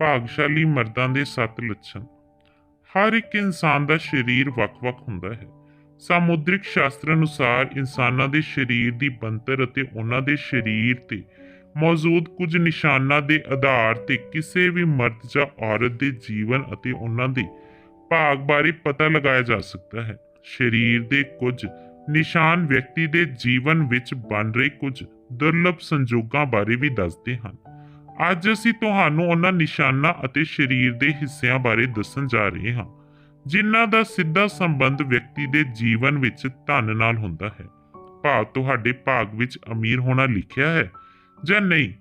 ਭਾਗਸ਼ਾਲੀ ਮਰਦਾਂ ਦੇ ਸੱਤ ਲੱਛਣ। ਹਰ ਇੱਕ ਇਨਸਾਨ ਦਾ ਸਰੀਰ ਵੱਖ-ਵੱਖ ਹੁੰਦਾ ਹੈ। ਸਮੁਦ੍ਰਿਕ ਸ਼ਾਸਤਰ ਅਨੁਸਾਰ ਇਨਸਾਨਾਂ ਦੇ ਸਰੀਰ ਦੀ ਬਣਤਰ ਅਤੇ ਉਹਨਾਂ ਦੇ ਸਰੀਰ ਤੇ ਮੌਜੂਦ ਕੁਝ ਨਿਸ਼ਾਨਾਂ ਦੇ ਆਧਾਰ ਤੇ ਕਿਸੇ ਵੀ ਮਰਦ ਜਾਂ ਔਰਤ ਦੇ ਜੀਵਨ ਅਤੇ ਉਹਨਾਂ ਦੇ ਭਾਗ ਬਾਰੇ ਪਤਾ ਲਗਾਇਆ ਜਾ ਸਕਦਾ ਹੈ। ਸਰੀਰ ਦੇ ਕੁਝ ਨਿਸ਼ਾਨ ਵਿਅਕਤੀ ਦੇ ਜੀਵਨ ਵਿੱਚ ਬਣ ਰਹੇ ਕੁਝ ਦੁਰਲਭ ਸੰਜੋਗਾਂ ਬਾਰੇ ਵੀ ਦੱਸਦੇ ਹਨ। ਅੱਜ ਅਸੀਂ ਤੁਹਾਨੂੰ ਉਹਨਾਂ ਨਿਸ਼ਾਨਾਂ ਅਤੇ ਸਰੀਰ ਦੇ ਹਿੱਸਿਆਂ ਬਾਰੇ ਦੱਸਣ ਜਾ ਰਹੇ ਹਾਂ, ਜਿਨ੍ਹਾਂ ਦਾ ਸਿੱਧਾ ਸੰਬੰਧ ਵਿਅਕਤੀ ਦੇ ਜੀਵਨ ਵਿੱਚ ਧਨ ਨਾਲ ਹੁੰਦਾ ਹੈ। ਭਾਵ ਤੁਹਾਡੇ ਭਾਗ ਵਿੱਚ ਅਮੀਰ ਹੋਣਾ ਲਿਖਿਆ ਹੈ, ਜਾਂ ਨਹੀਂ,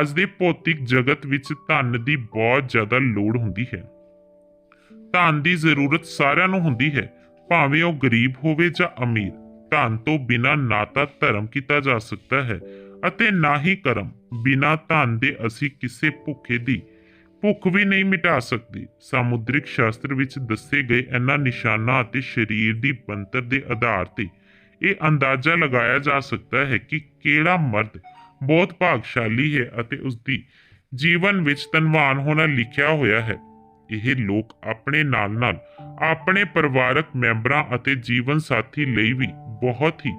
ਅੱਜ ਦੇ ਭੌਤਿਕ ਜਗਤ ਵਿੱਚ ਧਨ ਦੀ ਬਹੁਤ ਜ਼ਿਆਦਾ ਲੋੜ ਹੁੰਦੀ ਹੈ। ਧਨ ਦੀ ਜ਼ਰੂਰਤ ਸਾਰਿਆਂ ਨੂੰ ਹੁੰਦੀ ਹੈ, ਭਾਵੇਂ ਉਹ ਗਰੀਬ ਹੋਵੇ ਜਾਂ ਅਮੀਰ। ਧਨ ਤੋਂ ਬਿਨਾਂ ਨਾ ਤਾਂ ਧਰਮ ਕੀਤਾ ਜਾ ਸਕਦਾ ਹੈ ਅਤੇ ਨਾ ਹੀ ਕਰਮ, ਬਿਨਾਂ ਧਨ ਦੇ ਅਸੀਂ ਕਿਸੇ ਭੁੱਖੇ ਦੀ ਭੁੱਖ ਵੀ ਨਹੀਂ ਮਿਟਾ ਸਕਦੇ। ਸਮੁਦ੍ਰਿਕ ਸ਼ਾਸਤਰ ਵਿੱਚ ਦੱਸੇ ਗਏ ਇਹਨਾਂ ਨਿਸ਼ਾਨਾਂ ਅਤੇ ਸਰੀਰ ਦੀ ਬਣਤਰ ਦੇ ਆਧਾਰ ਤੇ ਇਹ ਅੰਦਾਜ਼ਾ ਲਗਾਇਆ ਜਾ ਸਕਦਾ ਹੈ ਕਿ ਕਿਹੜਾ ਮਰਦ ਬਹੁਤ ਭਾਗਸ਼ਾਲੀ ਹੈ ਅਤੇ ਉਸ ਦੀ ਜੀਵਨ ਵਿੱਚ ਧਨਵਾਨ ਹੋਣਾ ਲਿਖਿਆ ਹੋਇਆ ਹੈ। ਇਹ ਲੋਕ ਆਪਣੇ ਨਾਲ-ਨਾਲ ਆਪਣੇ ਪਰਿਵਾਰਕ ਮੈਂਬਰਾਂ ਅਤੇ ਜੀਵਨ ਸਾਥੀ ਲਈ ਵੀ ਬਹੁਤ ਹੀ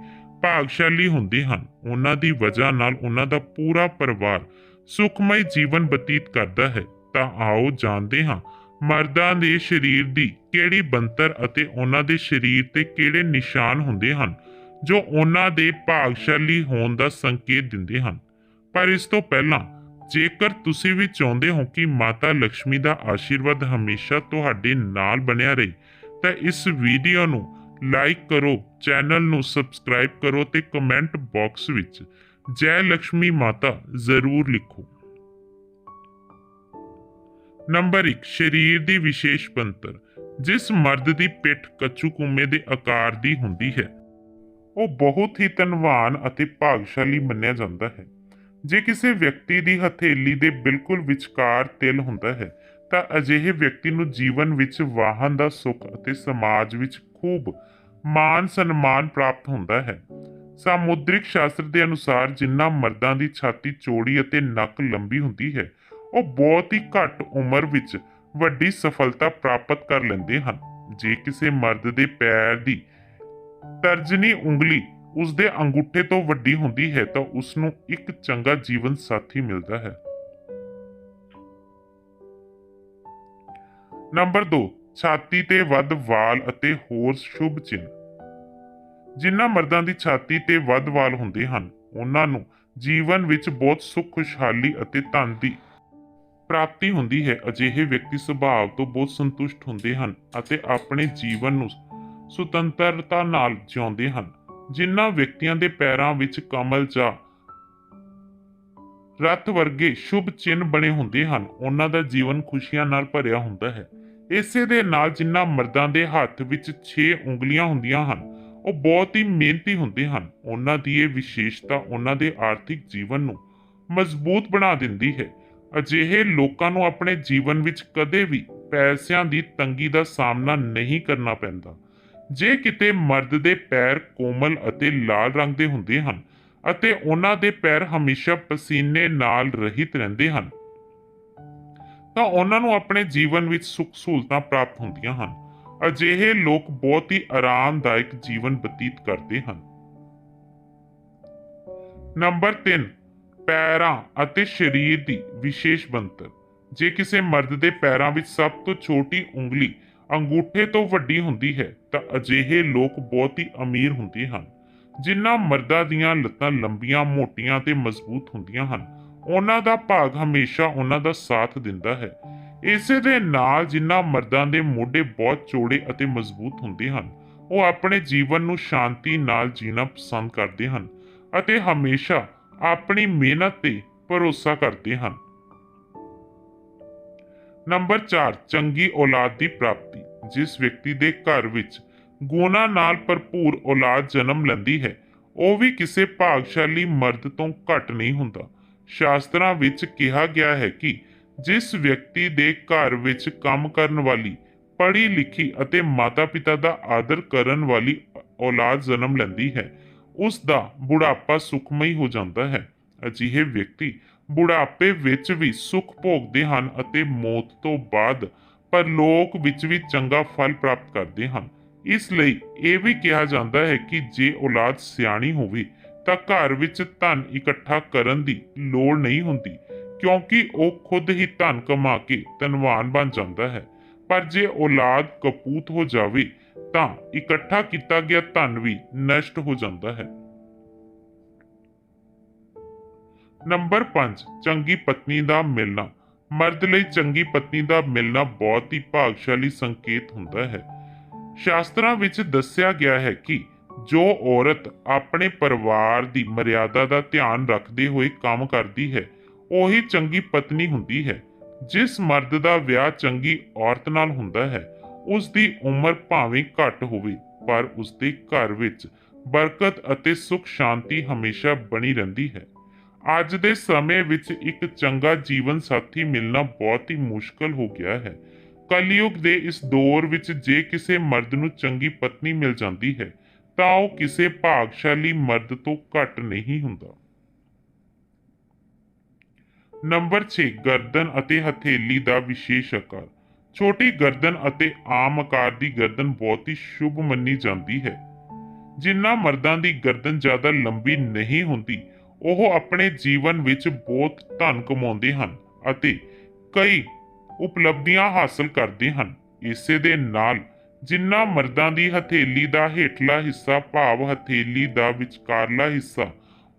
ਭਾਗਸ਼ਾਲੀ ਹੁੰਦੇ ਹਨ। ਉਹਨਾਂ ਦੀ ਵਜ੍ਹਾ ਨਾਲ ਉਹਨਾਂ ਦਾ ਪੂਰਾ ਪਰਿਵਾਰ ਸੁਖਮਈ ਜੀਵਨ ਬਤੀਤ ਕਰਦਾ ਹੈ। ਤਾਂ ਆਓ ਜਾਣਦੇ ਹਾਂ ਮਰਦਾਂ ਦੇ ਸਰੀਰ ਦੀ ਕਿਹੜੀ ਬਣਤਰ ਅਤੇ ਉਹਨਾਂ ਦੇ ਸਰੀਰ ਤੇ ਕਿਹੜੇ ਨਿਸ਼ਾਨ ਹੁੰਦੇ ਹਨ, ਜੋ ਉਹਨਾਂ ਦੇ ਭਾਗਸ਼ਾਲੀ ਹੋਣ ਦਾ ਸੰਕੇਤ ਦਿੰਦੇ ਹਨ। ਪਰ ਇਸ ਤੋਂ ਪਹਿਲਾਂ ਜੇਕਰ ਤੁਸੀਂ ਵੀ ਚਾਹੁੰਦੇ ਹੋ ਕਿ ਮਾਤਾ ਲక్ష్ਮੀ ਦਾ ਆਸ਼ੀਰਵਾਦ ਹਮੇਸ਼ਾ ਤੁਹਾਡੇ ਨਾਲ ਬਣਿਆ ਰਹੇ, ਤਾਂ ਇਸ ਵੀਡੀਓ ਨੂੰ ਲਾਈਕ ਕਰੋ, ਚੈਨਲ ਨੂੰ ਸਬਸਕ੍ਰਾਈਬ ਕਰੋ ਤੇ ਕਮੈਂਟ ਬਾਕਸ ਵਿੱਚ ਜੈ ਲక్ష్ਮੀ ਮਾਤਾ ਜ਼ਰੂਰ ਲਿਖੋ। ਨੰਬਰ 1 ਸਰੀਰ ਦੀ ਵਿਸ਼ੇਸ਼ ਬਣਤਰ, ਜਿਸ ਮਰਦ ਦੀ ਪਿੱਠ ਕੱਚੂ ਕੁੰਮੇ ਦੇ ਆਕਾਰ ਦੀ ਹੁੰਦੀ ਹੈ। ਉਹ ਬਹੁਤ ਹੀ ਧਨਵਾਨ ਅਤੇ ਭਾਗਸ਼ਾਲੀ ਮੰਨਿਆ ਜਾਂਦਾ ਹੈ। ਜੇ ਕਿਸੇ ਵਿਅਕਤੀ ਦੀ ਹਥੇਲੀ ਦੇ ਬਿਲਕੁਲ ਵਿਚਕਾਰ ਤਿਲ ਹੁੰਦਾ ਹੈ, ਤਾਂ ਅਜਿਹੇ ਵਿਅਕਤੀ ਨੂੰ ਜੀਵਨ ਵਿੱਚ ਵਾਹਨ ਦਾ ਸੁੱਖ ਅਤੇ ਸਮਾਜ ਵਿੱਚ ਖੂਬ ਮਾਨ ਸਨਮਾਨ ਪ੍ਰਾਪਤ ਹੁੰਦਾ ਹੈ। ਸਮੁਦ੍ਰਿਕ ਸ਼ਾਸਤਰ ਦੇ ਅਨੁਸਾਰ ਜਿੰਨਾ ਮਰਦਾਂ ਦੀ ਛਾਤੀ ਚੌੜੀ ਅਤੇ ਨੱਕ ਲੰਬੀ ਹੁੰਦੀ ਹੈ, ਉਹ ਬਹੁਤ ਹੀ ਘੱਟ ਉਮਰ ਵਿੱਚ ਵੱਡੀ ਸਫਲਤਾ ਪ੍ਰਾਪਤ ਕਰ ਲੈਂਦੇ ਹਨ। ਜੇ ਕਿਸੇ ਮਰਦ ਦੇ ਪੈਰ ਦੀ ਤਰਜਨੀ ਉਂਗਲੀ ਉਸ ਦੇ ਅੰਗੂਠੇ ਤੋਂ ਵੱਡੀ ਹੁੰਦੀ ਹੈ, ਤਾਂ ਉਸ ਨੂੰ ਇੱਕ ਚੰਗਾ ਜੀਵਨ ਸਾਥੀ ਮਿਲਦਾ ਹੈ। ਨੰਬਰ 2 ਛਾਤੀ ਤੇ ਵੱਧ ਵਾਲ ਅਤੇ ਹੋਰ ਸ਼ੁਭ ਚਿੰਨ੍ਹ। ਜਿਨ੍ਹਾਂ ਮਰਦਾਂ ਦੀ ਛਾਤੀ ਤੇ ਵੱਧ ਵਾਲ ਹੁੰਦੇ ਹਨ, ਉਹਨਾਂ ਨੂੰ ਜੀਵਨ ਵਿੱਚ ਬਹੁਤ ਸੁੱਖ, ਖੁਸ਼ਹਾਲੀ ਅਤੇ ਧਨ ਦੀ ਪ੍ਰਾਪਤੀ ਹੁੰਦੀ ਹੈ। ਅਜਿਹੇ ਵਿਅਕਤੀ ਸੁਭਾਅ ਤੋਂ ਬਹੁਤ ਸੰਤੁਸ਼ਟ ਹੁੰਦੇ ਹਨ ਅਤੇ ਆਪਣੇ ਜੀਵਨ ਨੂੰ ਸੁਤੰਤਰਤਾ ਨਾਲ ਜਿਉਂਦੇ ਹਨ। ਜਿਨ੍ਹਾਂ ਵਿਅਕਤੀਆਂ ਦੇ ਪੈਰਾਂ ਵਿੱਚ ਕਮਲ ਜਾਂ ਰੱਥ ਵਰਗੇ ਸ਼ੁਭ ਚਿੰਨ੍ਹ ਬਣੇ ਹੁੰਦੇ ਹਨ, ਉਹਨਾਂ ਦਾ ਜੀਵਨ ਖੁਸ਼ੀਆਂ ਨਾਲ ਭਰਿਆ ਹੁੰਦਾ ਹੈ। ਇਸੇ ਦੇ ਨਾਲ ਜਿਨ੍ਹਾਂ ਮਰਦਾਂ ਦੇ ਹੱਥ ਵਿੱਚ 6 ਉਂਗਲੀਆਂ ਹੁੰਦੀਆਂ ਹਨ, ਉਹ ਬਹੁਤ ਹੀ ਮਿਹਨਤੀ ਹੁੰਦੇ ਹਨ। ਉਹਨਾਂ ਦੀ ਇਹ ਵਿਸ਼ੇਸ਼ਤਾ ਉਹਨਾਂ ਦੇ ਆਰਥਿਕ ਜੀਵਨ ਨੂੰ ਮਜ਼ਬੂਤ ਬਣਾ ਦਿੰਦੀ ਹੈ। ਅਜਿਹੇ ਲੋਕਾਂ ਨੂੰ ਆਪਣੇ ਜੀਵਨ ਵਿੱਚ ਕਦੇ ਵੀ ਪੈਸਿਆਂ ਦੀ ਤੰਗੀ ਦਾ ਸਾਹਮਣਾ ਨਹੀਂ ਕਰਨਾ ਪੈਂਦਾ। ਜੇ ਕਿਤੇ ਮਰਦ ਦੇ ਪੈਰ ਕੋਮਲ ਅਤੇ ਲਾਲ ਰੰਗ ਦੇ ਹੁੰਦੇ ਹਨ, ਅਤੇ ਉਹਨਾਂ ਦੇ ਪੈਰ ਹਮੇਸ਼ਾ ਪਸੀਨੇ ਨਾਲ ਰਹਿਤ ਰਹਿੰਦੇ ਹਨ ਤਾਂ ਉਹਨਾਂ ਨੂੰ ਆਪਣੇ ਜੀਵਨ ਵਿੱਚ ਸੁੱਖ ਸਹੂਲਤਾਂ ਪ੍ਰਾਪਤ ਹੁੰਦੀਆਂ ਹਨ। ਅਜਿਹੇ ਲੋਕ ਬਹੁਤ ਹੀ ਆਰਾਮਦਾਇਕ ਜੀਵਨ ਬਤੀਤ ਕਰਦੇ ਹਨ। ਨੰਬਰ 3 ਪੈਰਾਂ ਅਤੇ ਸਰੀਰ ਦੀ ਵਿਸ਼ੇਸ਼ ਬਣਤਰ। ਜੇ ਕਿਸੇ ਮਰਦ ਦੇ ਪੈਰਾਂ ਵਿੱਚ ਸਭ ਤੋਂ ਛੋਟੀ ਉਂਗਲੀ ਅੰਗੂਠੇ ਤੋਂ ਵੱਡੀ ਹੁੰਦੀ ਹੈ, ਤਾਂ ਅਜਿਹੇ ਲੋਕ ਬਹੁਤ ਹੀ ਅਮੀਰ ਹੁੰਦੇ ਹਨ। ਜਿਨ੍ਹਾਂ ਮਰਦਾਂ ਦੀਆਂ ਲੱਤਾਂ ਲੰਬੀਆਂ, ਮੋਟੀਆਂ ਤੇ ਮਜ਼ਬੂਤ ਹੁੰਦੀਆਂ ਹਨ ਉਹਨਾਂ ਦਾ ਭਾਗ ਹਮੇਸ਼ਾ ਉਹਨਾਂ ਦਾ ਸਾਥ ਦਿੰਦਾ ਹੈ। ਇਸੇ ਦੇ ਨਾਲ ਜਿਨ੍ਹਾਂ ਮਰਦਾਂ ਦੇ ਮੋਢੇ ਬਹੁਤ ਚੌੜੇ ਅਤੇ ਮਜ਼ਬੂਤ ਹੁੰਦੇ ਹਨ, ਉਹ ਆਪਣੇ ਜੀਵਨ ਨੂੰ ਸ਼ਾਂਤੀ ਨਾਲ ਜੀਣਾ ਪਸੰਦ ਕਰਦੇ ਹਨ ਅਤੇ ਹਮੇਸ਼ਾ ਆਪਣੀ ਮਿਹਨਤ ਤੇ ਭਰੋਸਾ ਕਰਦੇ ਹਨ। ਨੰਬਰ 4 ਚੰਗੀ ਔਲਾਦ ਦੀ ਪ੍ਰਾਪਤੀ। ਜਿਸ ਵਿਅਕਤੀ ਦੇ ਘਰ ਵਿੱਚ ਗੁਣਾ ਨਾਲ ਭਰਪੂਰ ਔਲਾਦ ਜਨਮ ਲੈਂਦੀ ਹੈ, ਉਹ ਵੀ ਕਿਸੇ ਭਾਗਸ਼ਾਲੀ ਮਰਦ ਤੋਂ ਘੱਟ ਨਹੀਂ ਹੁੰਦਾ। ਸ਼ਾਸਤਰਾਂ ਵਿੱਚ ਕਿਹਾ ਗਿਆ ਹੈ ਕਿ ਜਿਸ ਵਿਅਕਤੀ ਦੇ ਘਰ ਵਿੱਚ ਕੰਮ ਕਰਨ ਵਾਲੀ, ਪੜ੍ਹੀ ਲਿਖੀ ਅਤੇ ਮਾਤਾ-ਪਿਤਾ ਦਾ ਆਦਰ ਕਰਨ ਵਾਲੀ ਔਲਾਦ ਜਨਮ ਲੈਂਦੀ ਹੈ, ਉਸ ਦਾ ਬੁਢਾਪਾ ਸੁਖਮਈ ਹੋ ਜਾਂਦਾ ਹੈ। ਅਜਿਹੇ ਵਿਅਕਤੀ ਬੁਢਾਪੇ ਵਿੱਚ ਵੀ ਸੁੱਖ ਭੋਗਦੇ ਹਨ ਅਤੇ ਮੌਤ ਤੋਂ ਬਾਅਦ ਪਰਲੋਕ ਵਿੱਚ ਵੀ ਚੰਗਾ ਫਲ ਪ੍ਰਾਪਤ ਕਰਦੇ ਹਨ। ਇਸ ਲਈ ਇਹ ਵੀ ਕਿਹਾ ਜਾਂਦਾ ਹੈ ਕਿ ਜੇ ਔਲਾਦ ਸਿਆਣੀ ਹੋਵੇ ਤਾਂ ਘਰ ਵਿੱਚ ਧਨ ਇਕੱਠਾ ਕਰਨ ਦੀ ਲੋੜ ਨਹੀਂ ਹੁੰਦੀ, ਕਿਉਂਕਿ ਉਹ ਖੁਦ ਹੀ ਧਨ ਕਮਾ ਕੇ ਧਨਵਾਨ ਬਣ ਜਾਂਦਾ ਹੈ। ਪਰ ਜੇ ਔਲਾਦ ਕਪੂਤ ਹੋ ਜਾਵੇ, ਤਾਂ ਇਕੱਠਾ ਕੀਤਾ ਗਿਆ ਧਨ ਵੀ ਨਸ਼ਟ ਹੋ ਜਾਂਦਾ ਹੈ। ਨੰਬਰ 5 ਚੰਗੀ ਪਤਨੀ ਦਾ ਮਿਲਣਾ। ਮਰਦ ਲਈ ਚੰਗੀ ਪਤਨੀ ਦਾ ਮਿਲਣਾ ਬਹੁਤ ਹੀ ਭਾਗਸ਼ਾਲੀ ਸੰਕੇਤ ਹੁੰਦਾ ਹੈ। ਸ਼ਾਸਤਰਾਂ ਵਿੱਚ ਦੱਸਿਆ ਗਿਆ ਹੈ ਕਿ ਜੋ ਔਰਤ ਆਪਣੇ ਪਰਿਵਾਰ ਦੀ ਮਰਿਆਦਾ ਦਾ ਧਿਆਨ ਰੱਖਦੇ ਹੋਏ ਕੰਮ ਕਰਦੀ ਹੈ, ਉਹੀ ਚੰਗੀ ਪਤਨੀ ਹੁੰਦੀ ਹੈ। ਜਿਸ ਮਰਦ ਦਾ ਵਿਆਹ ਚੰਗੀ ਔਰਤ ਨਾਲ ਹੁੰਦਾ ਹੈ ਉਸ ਦੀ ਉਮਰ ਭਾਵੇਂ ਘੱਟ ਹੋਵੇ, ਪਰ ਉਸ ਦੇ ਘਰ ਵਿੱਚ ਬਰਕਤ ਅਤੇ ਸੁਖ ਸ਼ਾਂਤੀ ਹਮੇਸ਼ਾ ਬਣੀ ਰਹਿੰਦੀ ਹੈ। ਅੱਜ ਦੇ ਸਮੇਂ ਵਿੱਚ ਇੱਕ ਚੰਗਾ ਜੀਵਨ ਸਾਥੀ ਮਿਲਣਾ ਬਹੁਤ ਹੀ ਮੁਸ਼ਕਲ ਹੋ ਗਿਆ ਹੈ। ਕਲਯੁਗ ਦੇ ਇਸ ਦੌਰ ਵਿੱਚ ਜੇ ਕਿਸੇ ਮਰਦ ਨੂੰ ਚੰਗੀ ਪਤਨੀ ਮਿਲ ਜਾਂਦੀ ਹੈ ਤਾਂ ਉਹ ਕਿਸੇ ਭਾਗਸ਼ਾਲੀ ਮਰਦ ਤੋਂ ਘੱਟ ਨਹੀਂ ਹੁੰਦਾ। ਨੰਬਰ 6 ਗਰਦਨ ਅਤੇ ਹਥੇਲੀ ਦਾ ਵਿਸ਼ੇਸ਼ ਆਕਾਰ। ਛੋਟੀ ਗਰਦਨ ਅਤੇ ਆਮ ਆਕਾਰ ਦੀ ਗਰਦਨ ਬਹੁਤ ਹੀ ਸ਼ੁਭ ਮੰਨੀ ਜਾਂਦੀ ਹੈ। ਜਿਨ੍ਹਾਂ ਮਰਦਾਂ ਦੀ ਗਰਦਨ ਜ਼ਿਆਦਾ ਲੰਬੀ ਨਹੀਂ ਹੁੰਦੀ, ਉਹ ਆਪਣੇ ਜੀਵਨ ਵਿੱਚ ਬਹੁਤ ਧਨ ਕਮਾਉਂਦੇ ਹਨ ਅਤੇ ਕਈ ਉਪਲਬਧੀਆਂ ਹਾਸਲ ਕਰਦੇ ਹਨ। ਇਸੇ ਦੇ ਨਾਲ ਜਿਨ੍ਹਾਂ ਮਰਦਾਂ ਦੀ ਹਥੇਲੀ ਦਾ ਹੇਠਲਾ ਹਿੱਸਾ ਭਾਵ ਹਥੇਲੀ ਦਾ ਵਿਚਕਾਰਲਾ ਹਿੱਸਾ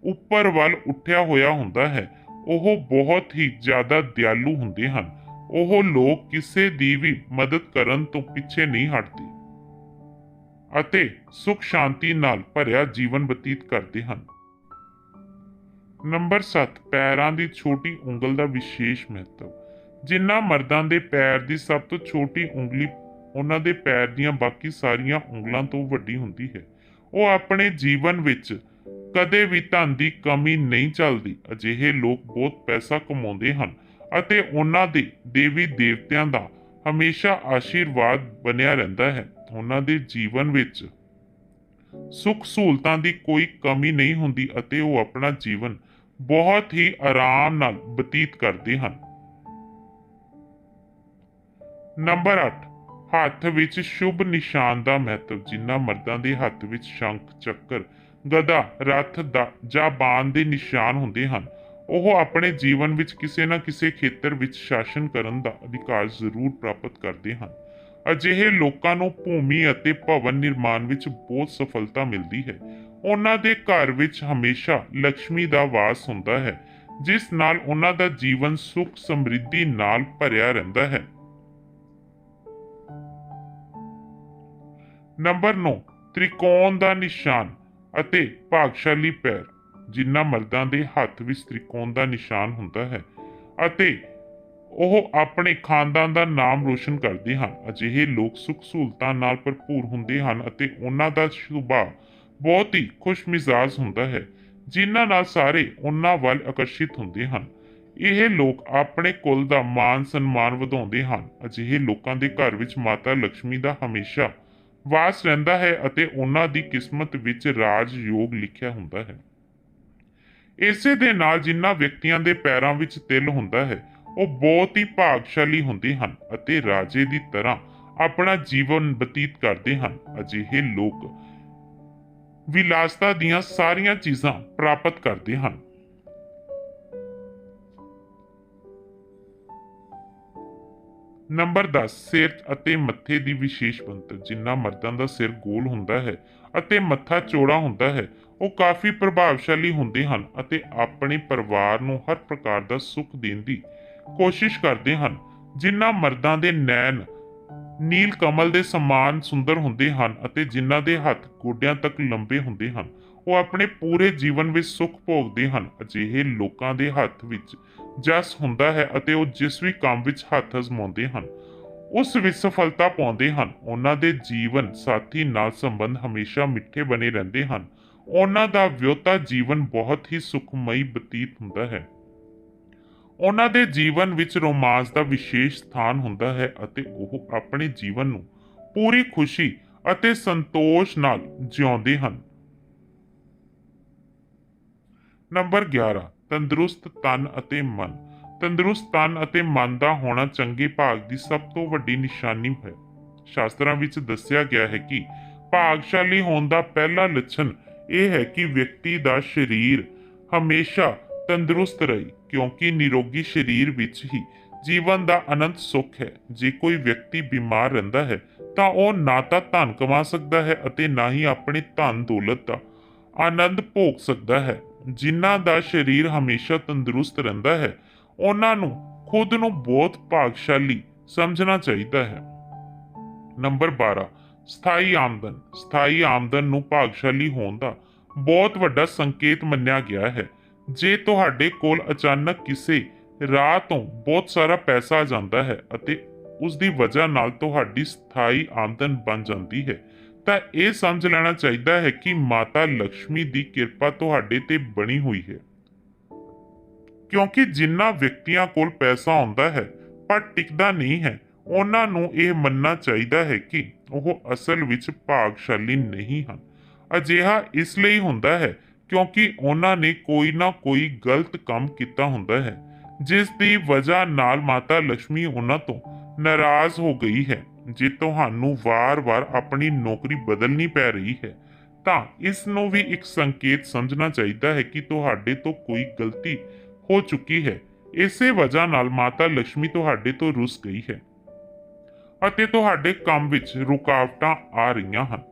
ਉੱਪਰ ਵੱਲ ਉੱਠਿਆ ਹੋਇਆ ਹੁੰਦਾ ਹੈ, ਉਹ ਬਹੁਤ ਹੀ ਜ਼ਿਆਦਾ ਦਿਆਲੂ ਹੁੰਦੇ ਹਨ। ਉਹ ਲੋਕ ਕਿਸੇ ਦੀ ਵੀ ਮਦਦ ਕਰਨ ਤੋਂ ਪਿੱਛੇ ਨਹੀਂ ਹਟਦੇ ਅਤੇ ਸੁਖ ਸ਼ਾਂਤੀ ਨਾਲ ਭਰਿਆ ਜੀਵਨ ਬਤੀਤ ਕਰਦੇ ਹਨ। ਨੰਬਰ 7 ਪੈਰਾਂ ਦੀ ਛੋਟੀ ਉਂਗਲ ਦਾ ਵਿਸ਼ੇਸ਼ ਮਹੱਤਵ। ਜਿਨ੍ਹਾਂ ਮਰਦਾਂ ਦੇ ਪੈਰ ਦੀ ਸਭ ਤੋਂ ਛੋਟੀ ਉਂਗਲੀ ਉਹਨਾਂ ਦੇ ਪੈਰ ਦੀਆਂ ਬਾਕੀ ਸਾਰੀਆਂ ਉਂਗਲਾਂ ਤੋਂ ਵੱਡੀ ਹੁੰਦੀ ਹੈ। ਉਹ ਆਪਣੇ ਜੀਵਨ ਵਿੱਚ ਕਦੇ ਵੀ ਧਨ ਦੀ ਕਮੀ ਨਹੀਂ ਚੱਲਦੀ ਅਜਿਹੇ ਲੋਕ ਬਹੁਤ ਪੈਸਾ ਕਮਾਉਂਦੇ ਹਨ ਅਤੇ ਉਹਨਾਂ ਦੇ ਦੇਵੀ ਦੇਵਤਿਆਂ ਦਾ ਹਮੇਸ਼ਾ ਆਸ਼ੀਰਵਾਦ ਬਣਿਆ ਰਹਿੰਦਾ ਹੈ। ਉਹਨਾਂ ਦੇ ਜੀਵਨ ਵਿੱਚ ਸੁੱਖ ਸਹੂਲਤਾਂ ਦੀ ਕੋਈ ਕਮੀ ਨਹੀਂ ਹੁੰਦੀ ਅਤੇ ਉਹ ਆਪਣਾ ਜੀਵਨ ਬਹੁਤ ਹੀ ਆਰਾਮ ਨਾਲ ਬਤੀਤ ਕਰਦੇ ਹਨ। ਨੰਬਰ 8 ਹੱਥ ਵਿੱਚ ਸ਼ੁਭ ਨਿਸ਼ਾਨ ਦਾ ਮਹੱਤਵ ਜਿਨ੍ਹਾਂ ਮਰਦਾਂ ਦੇ ਹੱਥ ਵਿੱਚ ਸ਼ੰਖ, ਚੱਕਰ ਗਦਾ ਰੱਥ ਦਾ ਜਾਂ ਬਾਣ ਦੇ ਨਿਸ਼ਾਨ ਹੁੰਦੇ ਹਨ, ਉਹ ਆਪਣੇ ਜੀਵਨ ਵਿੱਚ ਕਿਸੇ ਨਾ ਕਿਸੇ ਖੇਤਰ ਵਿੱਚ ਸ਼ਾਸਨ ਕਰਨ ਦਾ ਅਧਿਕਾਰ ਜ਼ਰੂਰ ਪ੍ਰਾਪਤ ਕਰਦੇ ਹਨ। ਅਜਿਹੇ ਲੋਕਾਂ ਨੂੰ ਭੂਮੀ ਅਤੇ ਭਵਨ ਨਿਰਮਾਣ ਵਿੱਚ ਬਹੁਤ ਸਫਲਤਾ ਮਿਲਦੀ ਹੈ। ਉਹਨਾਂ ਦੇ ਘਰ ਵਿੱਚ ਹਮੇਸ਼ਾ ਲక్ష్ਮੀ ਦਾ ਵਾਸ ਹੁੰਦਾ ਹੈ, ਜਿਸ ਨਾਲ ਉਹਨਾਂ ਦਾ ਜੀਵਨ ਸੁਖ ਸਮਰਿੱਧੀ ਨਾਲ ਭਰਿਆ ਰਹਿੰਦਾ ਹੈ। ਨੰਬਰ 9 ਤ੍ਰਿਕੋਣ ਦਾ ਨਿਸ਼ਾਨ ਅਤੇ ਭਾਗਸ਼ਾਲੀ ਪੈਰ। ਜਿਨ੍ਹਾਂ ਮਰਦਾਂ ਦੇ ਹੱਥ ਵਿੱਚ ਤ੍ਰਿਕੋਣ ਦਾ ਨਿਸ਼ਾਨ ਹੁੰਦਾ ਹੈ ਅਤੇ ਉਹ ਆਪਣੇ ਖਾਨਦਾਨ ਦਾ ਨਾਮ ਰੋਸ਼ਨ ਕਰਦੇ ਹਨ। ਅਜਿਹੇ ਲੋਕ ਸੁੱਖ ਸਹੂਲਤਾਂ ਨਾਲ ਭਰਪੂਰ ਹੁੰਦੇ ਹਨ ਅਤੇ ਉਹਨਾਂ ਦਾ ਸੁਭਾਅ ਬਹੁਤ ਹੀ ਖੁਸ਼ਮਿਜ਼ਾਜ ਹੁੰਦਾ ਹੈ, ਜਿਨ੍ਹਾਂ ਨਾਲ ਸਾਰੇ ਉਹਨਾਂ ਵੱਲ ਆਕਰਸ਼ਿਤ ਹੁੰਦੇ ਹਨ। ਇਹ ਲੋਕ ਆਪਣੇ ਕੁੱਲ ਦਾ ਮਾਨ ਸਨਮਾਨ ਵਧਾਉਂਦੇ ਹਨ। ਅਜਿਹੇ ਲੋਕਾਂ ਦੇ ਘਰ ਵਿੱਚ ਮਾਤਾ ਲక్ష్ਮੀ ਦਾ ਹਮੇਸ਼ਾ ਵਾਸ ਰਹਿੰਦਾ ਹੈ ਅਤੇ ਉਹਨਾਂ ਦੀ ਕਿਸਮਤ ਵਿੱਚ ਰਾਜ ਯੋਗ ਲਿਖਿਆ ਹੁੰਦਾ ਹੈ। ਇਸੇ ਦੇ ਨਾਲ ਜਿਨ੍ਹਾਂ ਵਿਅਕਤੀਆਂ ਦੇ ਪੈਰਾਂ ਵਿੱਚ ਤਿਲ ਹੁੰਦਾ ਹੈ, ਉਹ ਬਹੁਤ ਹੀ ਭਾਗਸ਼ਾਲੀ ਹੁੰਦੇ ਹਨ ਅਤੇ ਰਾਜੇ ਦੀ ਤਰ੍ਹਾਂ ਆਪਣਾ ਜੀਵਨ ਬਤੀਤ ਕਰਦੇ ਹਨ। ਅਜਿਹੇ ਲੋਕ ਵਿਲਾਸਤਾ ਦੀਆਂ ਸਾਰੀਆਂ ਚੀਜ਼ਾਂ ਪ੍ਰਾਪਤ ਕਰਦੇ ਹਨ। ਨੰਬਰ 10 ਸਿਰ ਅਤੇ ਮੱਥੇ ਦੀ ਵਿਸ਼ੇਸ਼ ਬਣਤਰ ਜਿੰਨਾ ਮਰਦਾਂ ਦਾ ਸਿਰ ਗੋਲ ਹੁੰਦਾ ਹੈ ਅਤੇ ਮੱਥਾ ਚੌੜਾ ਹੁੰਦਾ ਹੈ, ਉਹ ਕਾਫੀ ਪ੍ਰਭਾਵਸ਼ਾਲੀ ਹੁੰਦੇ ਹਨ ਅਤੇ ਆਪਣੇ ਪਰਿਵਾਰ ਨੂੰ ਹਰ ਪ੍ਰਕਾਰ ਦਾ ਸੁੱਖ ਦੇਣ ਦੀ ਕੋਸ਼ਿਸ਼ ਕਰਦੇ ਹਨ। ਜਿਨ੍ਹਾਂ ਮਰਦਾਂ ਦੇ ਨੈਣ ਨੀਲ ਕਮਲ ਦੇ ਸਮਾਨ ਸੁੰਦਰ ਹੁੰਦੇ ਹਨ ਅਤੇ ਜਿਨ੍ਹਾਂ ਦੇ ਹੱਥ ਗੋਡਿਆਂ ਤੱਕ ਲੰਬੇ ਹੁੰਦੇ ਹਨ ਉਹ ਆਪਣੇ ਪੂਰੇ ਜੀਵਨ ਵਿੱਚ ਸੁੱਖ ਭੋਗਦੇ ਹਨ। ਅਜਿਹੇ ਲੋਕਾਂ ਦੇ ਹੱਥ ਵਿੱਚ ਜਸ ਹੁੰਦਾ ਹੈ ਅਤੇ ਉਹ ਜਿਸ ਵੀ ਕੰਮ ਵਿੱਚ ਹੱਥ ਅਜ਼ਮਾਉਂਦੇ ਹਨ, ਉਸ ਵਿੱਚ ਸਫਲਤਾ ਪਾਉਂਦੇ ਹਨ। ਉਹਨਾਂ ਦੇ ਜੀਵਨ ਸਾਥੀ ਨਾਲ ਸੰਬੰਧ ਹਮੇਸ਼ਾ ਮਿੱਠੇ ਬਣੇ ਰਹਿੰਦੇ ਹਨ। ਉਹਨਾਂ ਦਾ ਵਿਅਹਤਾ ਜੀਵਨ ਬਹੁਤ ਹੀ ਸੁਖਮਈ ਬਤੀਤ ਹੁੰਦਾ ਹੈ। ਉਹਨਾਂ ਦੇ ਜੀਵਨ ਵਿੱਚ ਰੋਮਾਂਸ ਦਾ ਵਿਸ਼ੇਸ਼ ਸਥਾਨ ਹੁੰਦਾ ਹੈ ਅਤੇ ਉਹ ਆਪਣੇ ਜੀਵਨ ਨੂੰ ਪੂਰੀ ਖੁਸ਼ੀ ਅਤੇ ਸੰਤੋਸ਼ ਨਾਲ ਜਿਉਂਦੇ ਹਨ। ਨੰਬਰ 11 ਤੰਦਰੁਸਤ ਤਨ ਅਤੇ ਮਨ। ਤੰਦਰੁਸਤ ਤਨ ਅਤੇ ਮਨ ਦਾ ਹੋਣਾ ਚੰਗੇ ਭਾਗ ਦੀ ਸਭ ਤੋਂ ਵੱਡੀ ਨਿਸ਼ਾਨੀ ਹੈ। ਸ਼ਾਸਤਰਾਂ ਵਿੱਚ ਦੱਸਿਆ ਗਿਆ ਹੈ ਕਿ ਭਾਗਸ਼ਾਲੀ ਹੋਣ ਦਾ ਪਹਿਲਾ ਲੱਛਣ ਇਹ ਹੈ ਕਿ ਵਿਅਕਤੀ ਦਾ ਸਰੀਰ ਹਮੇਸ਼ਾ ਤੰਦਰੁਸਤ ਰਹੇ, ਕਿਉਂਕਿ ਨਿਰੋਗੀ ਸਰੀਰ ਵਿੱਚ ਹੀ ਜੀਵਨ ਦਾ ਅਨੰਤ ਸੁੱਖ ਹੈ। ਜੇ ਕੋਈ ਵਿਅਕਤੀ ਬਿਮਾਰ ਰਹਿੰਦਾ ਹੈ, ਤਾਂ ਉਹ ਨਾ ਤਾਂ ਧਨ ਕਮਾ ਸਕਦਾ ਹੈ ਅਤੇ ਨਾ ਹੀ ਆਪਣੇ ਧਨ ਦੌਲਤ ਦਾ ਆਨੰਦ ਭੋਗ ਸਕਦਾ ਹੈ। ਜਿਨ੍ਹਾਂ ਦਾ ਸਰੀਰ ਹਮੇਸ਼ਾ ਤੰਦਰੁਸਤ ਰਹਿੰਦਾ ਹੈ, ਉਹਨਾਂ ਨੂੰ ਖੁਦ ਨੂੰ ਬਹੁਤ ਭਾਗਸ਼ਾਲੀ ਸਮਝਣਾ ਚਾਹੀਦਾ ਹੈ। ਨੰਬਰ 12 ਸਥਾਈ ਆਮਦਨ। ਸਥਾਈ ਆਮਦਨ ਨੂੰ ਭਾਗਸ਼ਾਲੀ ਹੋਣ ਦਾ ਬਹੁਤ ਵੱਡਾ ਸੰਕੇਤ ਮੰਨਿਆ ਗਿਆ ਹੈ। ਜੇ ਤੁਹਾਡੇ ਕੋਲ ਅਚਾਨਕ ਕਿਸੇ ਰਾਹ ਤੋਂ ਬਹੁਤ ਸਾਰਾ ਪੈਸਾ ਆ ਜਾਂਦਾ ਹੈ ਅਤੇ ਉਸ ਦੀ ਵਜ੍ਹਾ ਨਾਲ ਤੁਹਾਡੀ ਸਥਾਈ ਆਮਦਨ ਬਣ ਜਾਂਦੀ ਹੈ ਤਾਂ ਇਹ ਸਮਝ ਲੈਣਾ ਚਾਹੀਦਾ ਹੈ ਕਿ ਮਾਤਾ ਲక్ష్ਮੀ ਦੀ ਕਿਰਪਾ ਤੁਹਾਡੇ ਤੇ ਬਣੀ ਹੋਈ ਹੈ। ਕਿਉਂਕਿ ਜਿੰਨਾ ਵਿਅਕਤੀਆਂ ਕੋਲ ਪੈਸਾ ਆਉਂਦਾ ਹੈ, ਪਰ ਟਿਕਦਾ ਨਹੀਂ ਹੈ, ਉਹਨਾਂ ਨੂੰ ਇਹ ਮੰਨਣਾ ਚਾਹੀਦਾ ਹੈ ਕਿ ਉਹ ਅਸਲ ਵਿੱਚ ਭਾਗਸ਼ਾਲੀ ਨਹੀਂ ਹਨ। ਅਜਿਹਾ ਇਸ ਲਈ ਹੁੰਦਾ ਹੈ ਕਿਉਂਕਿ ਉਹਨਾਂ ਨੇ ਕੋਈ ਨਾ ਕੋਈ ਗਲਤ ਕੰਮ ਕੀਤਾ ਹੁੰਦਾ ਹੈ, ਜਿਸ ਦੀ ਵਜ੍ਹਾ ਨਾਲ ਮਾਤਾ ਲక్ష్ਮੀ ਉਹਨਾਂ ਤੋਂ ਨਾਰਾਜ਼ ਹੋ ਗਈ ਹੈ। ਜੇ ਤੁਹਾਨੂੰ ਵਾਰ-ਵਾਰ ਆਪਣੀ ਨੌਕਰੀ ਬਦਲਣੀ ਪੈ ਰਹੀ ਹੈ, ਤਾਂ ਇਸ ਨੂੰ ਵੀ ਇੱਕ ਸੰਕੇਤ ਸਮਝਣਾ ਚਾਹੀਦਾ ਹੈ ਕਿ ਤੁਹਾਡੇ ਤੋਂ ਕੋਈ ਗਲਤੀ ਹੋ ਚੁੱਕੀ ਹੈ। ਇਸੇ ਵਜ੍ਹਾ ਨਾਲ ਮਾਤਾ ਲక్ష్ਮੀ ਤੁਹਾਡੇ ਤੋਂ ਰੁੱਸ ਗਈ ਹੈ ਅਤੇ ਤੁਹਾਡੇ ਕੰਮ ਵਿੱਚ ਰੁਕਾਵਟਾਂ ਆ ਰਹੀਆਂ ਹਨ।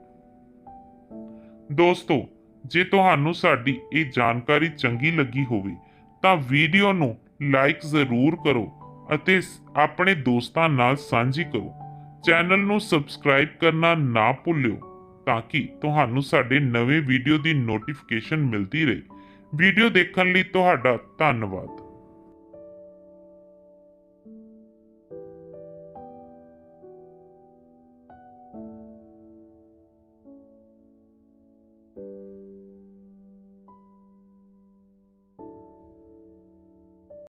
ਦੋਸਤੋ, ਜੇ ਤੁਹਾਨੂੰ ਸਾਡੀ ਇਹ ਜਾਣਕਾਰੀ ਚੰਗੀ ਲੱਗੀ ਹੋਵੇ, ਤਾਂ ਵੀਡੀਓ ਨੂੰ ਲਾਈਕ ਜ਼ਰੂਰ ਕਰੋ ਅਤੇ ਆਪਣੇ ਦੋਸਤਾਂ ਨਾਲ ਸਾਂਝੀ ਕਰੋ। ਚੈਨਲ ਨੂੰ ਸਬਸਕ੍ਰਾਈਬ ਕਰਨਾ ਨਾ ਭੁੱਲਿਓ ਤਾਂ ਕਿ ਤੁਹਾਨੂੰ ਸਾਡੇ ਨਵੇਂ ਵੀਡੀਓ ਦੀ ਨੋਟੀਫਿਕੇਸ਼ਨ ਮਿਲਦੀ ਰਹੇ। ਵੀਡੀਓ ਦੇਖਣ ਲਈ ਤੁਹਾਡਾ ਧੰਨਵਾਦ।